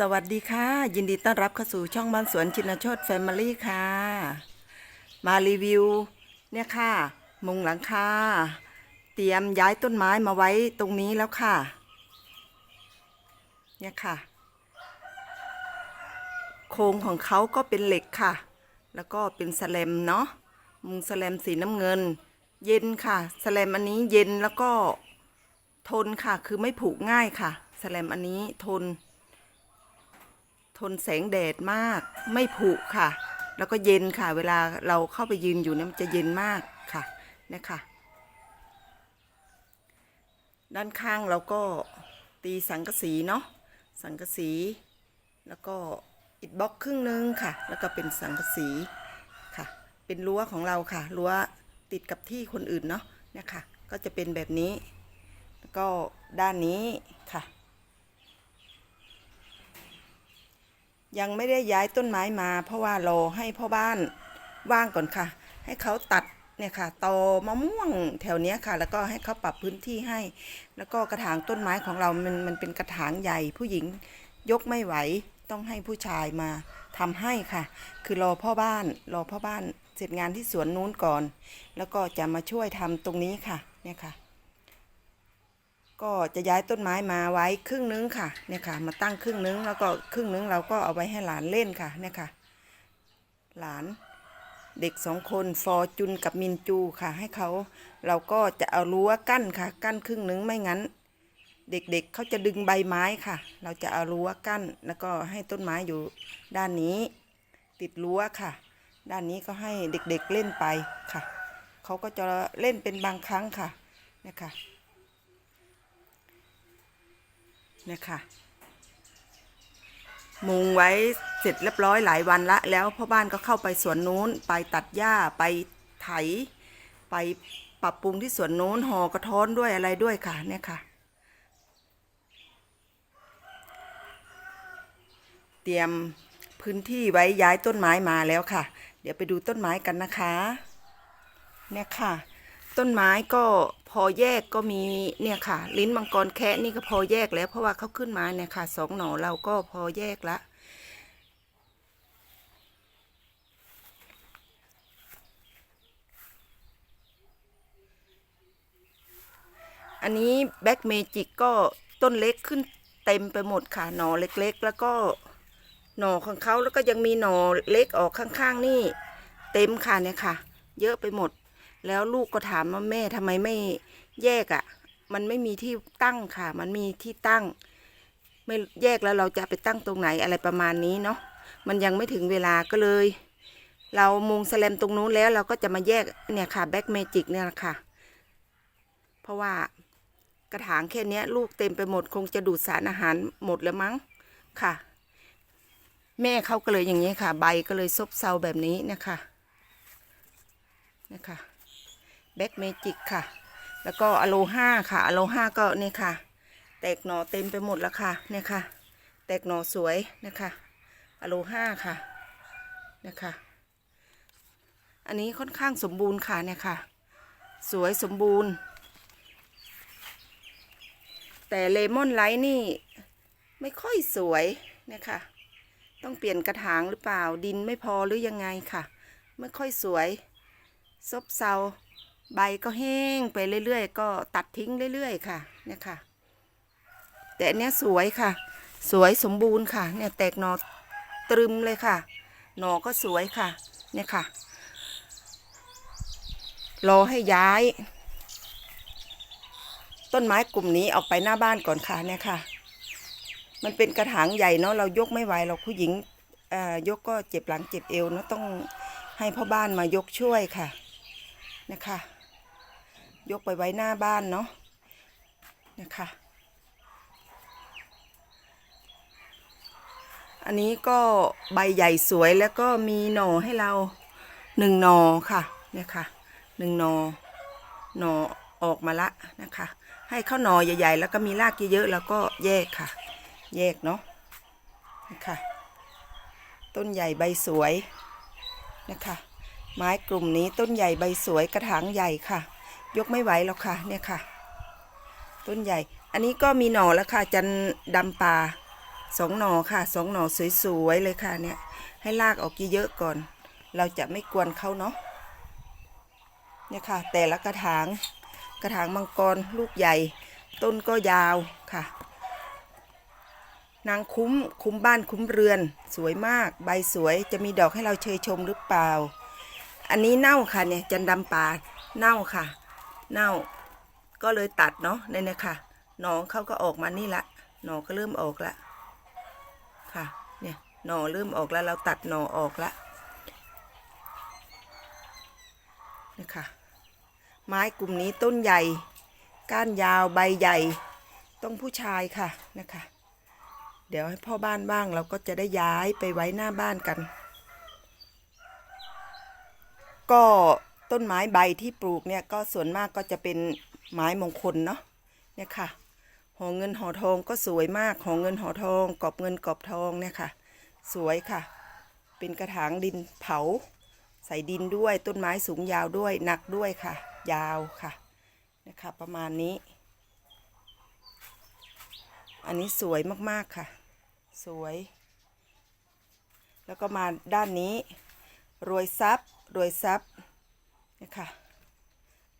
สวัสดีค่ะ ยินดีต้อนรับเข้าสู่ช่องบ้านสวนชินโชตแฟมิลี่ค่ะ มารีวิว เนี่ยค่ะ มุงหลังคาเตรียมย้ายต้นไม้มาไว้ตรงนี้แล้วค่ะ เนี่ยค่ะ โครงของเขาก็เป็นเหล็กค่ะ แล้วก็เป็นสแลมเนาะมุงสแลมสีน้ำเงิน เย็นค่ะสแลมอันนี้เย็นแล้วก็ทนค่ะ คือไม่ผุง่ายค่ะสแลมอันนี้ทน ทนแสงแดดมาก ไม่ผุค่ะ แล้วก็เย็นค่ะ เวลาเราเข้าไปยืนอยู่เนี่ยมันจะเย็นมากค่ะเนี่ยค่ะด้านข้างเราก็ตีสังกะสีเนาะสังกะสี แล้วก็อิฐบล็อกครึ่งหนึงค่ะ แล้วก็เป็นสังกะสีค่ะ เป็นรั้วของเราค่ะรั้วติดกับที่คนอื่นเนาะเนี่ยค่ะ ก็จะเป็นแบบนี้ แล้วก็ด้านนี้ค่ะ ยังไม่ได้ย้ายต้นไม้มา เพราะว่ารอให้พ่อบ้านว่างก่อนค่ะ ให้เขาตัดเนี่ยค่ะตอมะม่วงแถวเนี้ยค่ะ แล้วก็ให้เขาปรับพื้นที่ให้ แล้วก็กระถางต้นไม้ของเรา มันมันเป็นกระถางใหญ่ผู้หญิงยกไม่ไหวต้องให้ผู้ชายมาทำให้ค่ะ คือรอพ่อบ้านรอพ่อบ้านเสร็จงานที่สวนนู้นก่อน แล้วก็จะมาช่วยทำตรงนี้ค่ะเนี่ยค่ะ ก็จะย้ายต้นไม้มาไว้ครึ่งนึงค่ะเนี่ยค่ะ มาตั้งครึ่งนึงแล้วก็ครึ่งนึงเราก็เอาไว้ให้หลานเล่นค่ะเนี่ยค่ะ หลานเด็กสองคนฟอร์จุนกับมินจูค่ะ ให้เขาเราก็จะเอารั้วกั้นค่ะ กั้นครึ่งนึงไม่งั้น เด็กๆเเขาจะดึงใบไม้ค่ะ เราจะเอารั้วกั้นแล้วก็ให้ต้นไม้อยู่ด้านนี้ ติดรั้วค่ะ ด้านนี้ก็ให้เด็กๆเล่นไปค่ะเขาก็จะเล่นเป็นบางครั้งค่ะเนี่ยค่ะ นะคะมุงไว้เสร็จเรียบร้อยหลายวันละ แล้วพ่อบ้านก็เข้าไปสวนนู้น ไปตัดหญ้าไปไถ ไปปรับปรุงที่สวนนู้นห่อกระท้อนด้วยอะไรด้วยค่ะ เนี่ยค่ะ เตรียมพื้นที่ไว้ย้ายต้นไม้มาแล้วค่ะ เดี๋ยวไปดูต้นไม้กันนะคะ เนี่ยค่ะ ต้นไม้ก็ อแยกก็มีเนี่ยค่ะ ลิ้นมังกรแคะนี่ก็พอแยกแล้ว เพราะว่าเขาขึ้นมาเนี่ยค่ะสองหน่อเราก็พอแยกละอันนี้แบ็กเมจิกก็ต้นเล็กขึ้นเต็มไปหมดค่ะหน่อเล็กๆ แล้วก็หน่อของเขาแล้วก็ยังมีหน่อเล็กออกข้างๆนี่ เต็มค่ะเนี่ยค่ะ เยอะไปหมด แล้วลูกก็ถามว่าแม่ทำไมไม่แยกอะ่ะ มันไม่มีที่ตั้งค่ะ มันมีที่ตั้ง ไม่แยกแล้วเราจะไปตั้งตรงไหนอะไรประมาณนี้เนาะมันยังไม่ถึงเวลาก็เลย เรามุงแสลมตรงนู้นแล้วเราก็จะมาแยกเนี่ยค่ะแบ็กเมจิกเนี่ยะค่ะ เพราะว่ากระถางแค่นี้ลูกเต็มไปหมดคงจะดูดสารอาหารหมดแล้วมั้งค่ะ แม่เขาก็เลยอย่างนี้ค่ะ ใบก็เลยซบเซาแบบนี้นะคะนะคะ แบ็กเมจิกค่ะ แล้วก็อโลห้าค่ะ อโลห้าก็นี่ค่ะ แตกหน่อเต็มไปหมดแล้วค่ะเนี่ยค่ะ แตกหน่อสวยนะคะอโลห้าค่ะนะคะอันนี้ค่อนข้างสมบูรณ์ค่ะเนี่ยค่ะ สวยสมบูรณ์ แต่เลมอนไลท์นี่ไม่ค่อยสวยเนะคะต้องเปลี่ยนกระถางหรือเปล่าดินไม่พอหรือยังไงค่ะ ไม่ค่อยสวย ซบเซา ใบก็แห้งไปเรื่อยๆ ก็ตัดทิ้งเรื่อยๆ ค่ะ เนี่ยค่ะ แต่อันเนี้ยสวยค่ะ สวยสมบูรณ์ค่ะ เนี่ยแตกหนอตรึมเลยค่ะ หนอก็สวยค่ะ เนี่ยค่ะ รอให้ย้าย ต้นไม้กลุ่มนี้ออกไปหน้าบ้านก่อนค่ะ เนี่ยค่ะ มันเป็นกระถางใหญ่เนาะ เรายกไม่ไหวเราผู้หญิงเอ่อยกก็เจ็บหลังเจ็บเอวเนาะต้องให้พ่อบ้านมายกช่วยค่ะนะคะ ยกไปไว้หน้าบ้านเนาะนะคะ อันนี้ก็ใบใหญ่สวยแล้วก็มีหน่อให้เราหนึ่งหน่อค่ะเนี่ยค่ะหนึ่งหน่อหน่อออกมาละนะคะ ให้เข้าหน่อใหญ่ ๆ แล้วก็มีรากเยอะๆแล้วก็แยกค่ะ แยกเนาะนะคะต้นใหญ่ใบสวยนะคะ ไม้กลุ่มนี้ต้นใหญ่ใบสวยกระถางใหญ่ค่ะ ยกไม่ไหวแล้วค่ะ เนี่ยค่ะ ต้นใหญ่ อันนี้ก็มีหน่อแล้วค่ะ จันดำปลาสองหน่อค่ะสองหน่อสวยๆเลยค่ะเนี่ย ให้ลากออกเยอะๆก่อน เราจะไม่กวนเขาเนาะเนี่ยค่ะ แต่ละกระถาง กระถางมังกรลูกใหญ่ ต้นก็ยาวค่ะ นางคุ้มคุ้มบ้านคุ้มเรือน สวยมาก ใบสวยจะมีดอกให้เราเชยชมหรือเปล่า อันนี้เน่าค่ะเนี่ยจันดำป่าเน่าค่ะ เน่า ก็เลยตัดเนาะเนี่ยนะคะหนองเขาก็ออกมานี่ละหนอก็เริ่มออกละค่ะเนี่ยหนอเริ่มออกแล้วเราตัดหนอออกละนี่ค่ะไม้กลุ่มนี้ต้นใหญ่ ก้านยาวใบใหญ่ ต้องผู้ชายค่ะนะคะ เดี๋ยวให้พ่อบ้านบ้างเราก็จะได้ย้ายไปไว้หน้าบ้านกัน ก็ ต้นไม้ใบที่ปลูกเนี่ยก็ส่วนมากก็จะเป็นไม้มงคลเนาะเนี่ยค่ะหอเงินหอทองก็สวยมากหอเงินหอทองกอบเงินกอบทองเนี่ยค่ะ สวยค่ะ เป็นกระถางดินเผา ใส่ดินด้วยต้นไม้สูงยาวด้วยหนักด้วยค่ะ ยาวค่ะนะคะประมาณนี้ อันนี้สวยมากๆค่ะ สวย แล้วก็มาด้านนี้ รวยทรัพย์รวยทรัพย์ นะคะ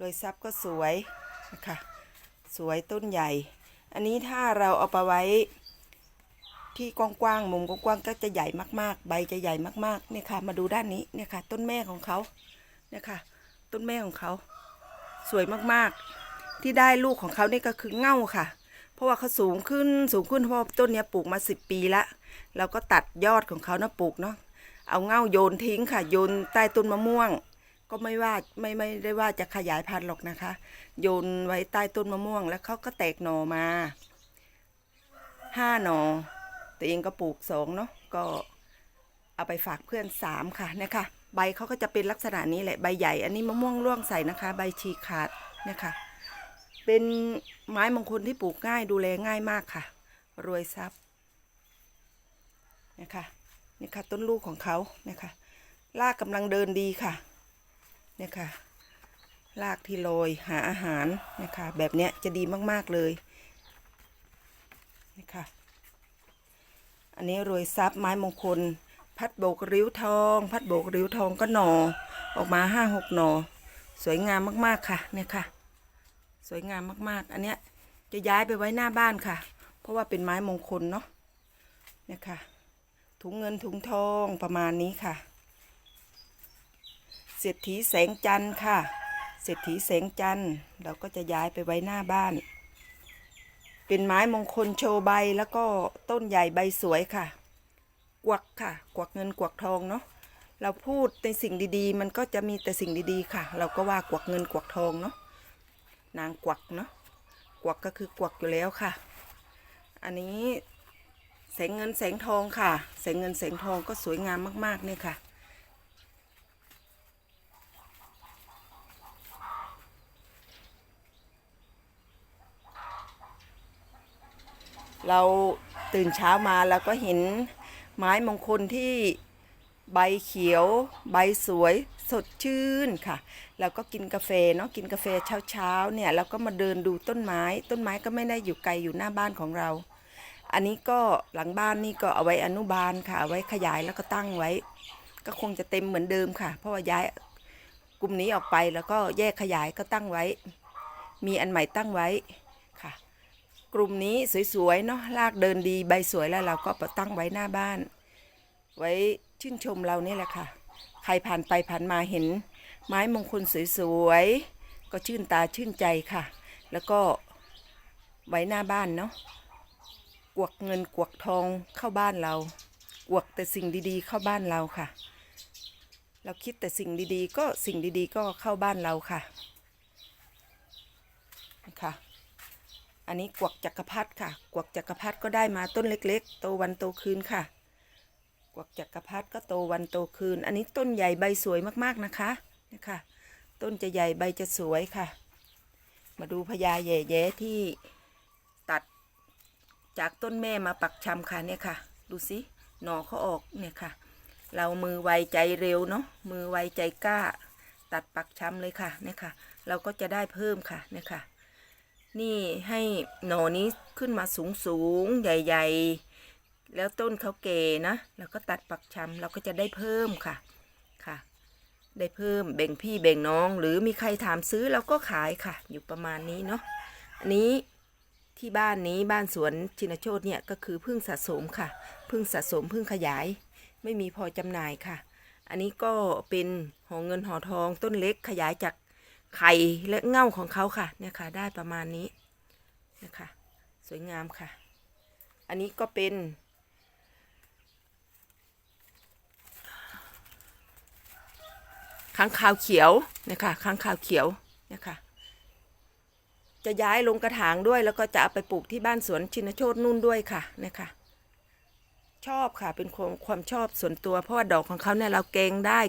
รวยทรัพย์ก็สวยนะคะสวยต้นใหญ่ อันนี้ถ้าเราเอาไปไว้ที่กว้างๆมุมกว้างๆก็จะใหญ่มากๆ ใบจะใหญ่มากๆเนี่ยค่ะ มาดูด้านนี้เนี่ยค่ะ ต้นแม่ของเขาเนี่ยค่ะ ต้นแม่ของเขา สวยมากๆ ที่ได้ลูกของเขานี่ก็คือเง่าค่ะ เพราะว่าเขาสูงขึ้นสูงขึ้นเพราะต้นเนี้ยปลูกมาสิบปีละเราก็ตัดยอดของเขานะปลูกเนาะเอาเง่าโยนทิ้งค่ะโยนใต้ต้นมะม่วง ก็ไม่ว่าไม่ไม่ได้ว่าจะขยายพันธุ์หรอกนะคะ โยนไว้ใต้ต้นมะม่วง แล้วเขาก็แตกหน่อมาห้าหน่อตัวเองก็ปลูกสองเนาะก็เอาไปฝากเพื่อนสามค่ะนะคะใบเขาก็จะเป็นลักษณะนี้แหละใบใหญ่ อันนี้มะม่วงร่วงใส่นะคะ ใบฉีกขาดนี่ยค่ะเป็นไม้มงคลที่ปลูกง่ายดูแลง่ายมากค่ะ รวยทรัพย์นี่ยค่ะนี่ค่ะต้นลูกของเขาเนี่ยค่ะรากกำลังเดินดีค่ะ เนี่ยค่ะรากที่โรยหาอาหารนี่ยค่ะแบบเนี้ยจะดีมากๆเลยนี่ค่ะอันนี้รวยทรัพย์ไม้มงคล พัดโบกริ้วทอง พัดโบกริ้วทองก็หนอออกมาห้าหกหนอ สวยงามมากๆค่ะเนี่ยค่ะ สวยงามมากๆ อันเนี้ยจะย้ายไปไว้หน้าบ้านค่ะ เพราะว่าเป็นไม้มงคลเนาะเนี่ยค่ะถุงเงินถุงทองประมาณนี้ค่ะ เศรษฐีแสงจันทร์ค่ะ เศรษฐีแสงจันทร์เราก็จะย้ายไปไว้หน้าบ้าน เป็นไม้มงคลโชว์ใบแล้วก็ต้นใหญ่ใบสวยค่ะ กวักค่ะ กวักเงินกวักทองเนาะเราพูดในสิ่งดีๆ มันก็จะมีแต่สิ่งดีๆค่ะ เราก็ว่ากวักเงินกวักทองเนาะนางกวักเนาะกวักก็คือกวักอยู่แล้วค่ะ อันนี้แสงเงินแสงทองค่ะ แสงเงินแสงทองก็สวยงามมากๆเนี่ยค่ะ เราตื่นเช้ามาแล้วก็เห็นไม้มงคลที่ใบเขียว ใบสวยสดชื่นค่ะ แล้วก็กินกาแฟเนาะกินกาแฟเช้าๆเนี่ยแล้วก็มาเดินดูต้นไม้ ต้นไม้ก็ไม่ได้อยู่ไกลอยู่หน้าบ้านของเรา อันนี้ก็หลังบ้านนี่ก็เอาไว้อนุบาลค่ะเอาไว้ขยายแล้วก็ตั้งไว้ ก็คงจะเต็มเหมือนเดิมค่ะ เพราะว่าย้ายกลุ่มนี้ออกไปแล้วก็แยกขยายก็ตั้งไว้ มีอันใหม่ตั้งไว้ กลุ่มนี้สวยๆเนาะรากเดินดีใบสวยแล้วเราก็ตั้งไว้หน้าบ้าน ไว้ชื่นชมเรานี่แหละค่ะ ใครผ่านไปผ่านมาเห็น ไม้มงคลสวยๆก็ชื่นตาชื่นใจค่ะ แล้วก็ไว้หน้าบ้านเนาะกวกเงินกวกทองเข้าบ้านเรากวกแต่สิ่งดีๆ เข้าบ้านเราค่ะ เราคิดแต่สิ่งดีๆ ก็สิ่งดีๆ ก็เข้าบ้านเราค่ะ อันนี้กวักจักรพรรดิค่ะ กวักจักรพรรดิก็ได้มาต้นเล็ก ๆ โตวันโตคืนค่ะ กวักจักรพรรดิก็โตวันโตคืน อันนี้ต้นใหญ่ใบสวยมากๆนะคะเนี่ยค่ะ ต้นจะใหญ่ใบจะสวยค่ะ มาดูพญาแย่ๆที่ตัดจากต้นแม่มาปักชำค่ะเนี่ยค่ะ ดูสิหน่อเขาออกเนี่ยค่ะ เรามือไวใจเร็วเนาะมือไวใจกล้า ตัดปักชำเลยค่ะเนี่ยค่ะ เราก็จะได้เพิ่มค่ะเนี่ยค่ะ นี่ให้หน่อนี้ขึ้นมาสูงสูงใหญ่แล้วต้นเขาเกนะเราก็ตัดปักชำเราก็จะได้เพิ่มค่ะค่ะ ได้เพิ่มแบ่งพี่แบ่งน้อง หรือมีใครถามซื้อเราก็ขายค่ะ อยู่ประมาณนี้เนาะอันนี้ที่บ้านนี้บ้านสวนชินโชตเนี่ยก็คือพึ่งสะสมค่ะ พึ่งสะสมพึ่งขยาย ไม่มีพอจำหน่ายค่ะ อันนี้ก็เป็นหอเงินหอทองต้นเล็กขยายจาก ไข่และเง่าของเขาค่ะ เนี่ยค่ะ ได้ประมาณนี้นะคะ สวยงามค่ะ อันนี้ก็เป็น ค้างคาวเขียวนะคะค้างคาวเขียวนะคะจะย้ายลงกระถางด้วยแล้วก็จะเอาไปปลูกที่บ้านสวนชินโชตนู่นด้วยค่ะนะคะชอบค่ะเป็นความความชอบส่วนตัวเพราะว่าดอกของเขาเนี่ยเราเกงได้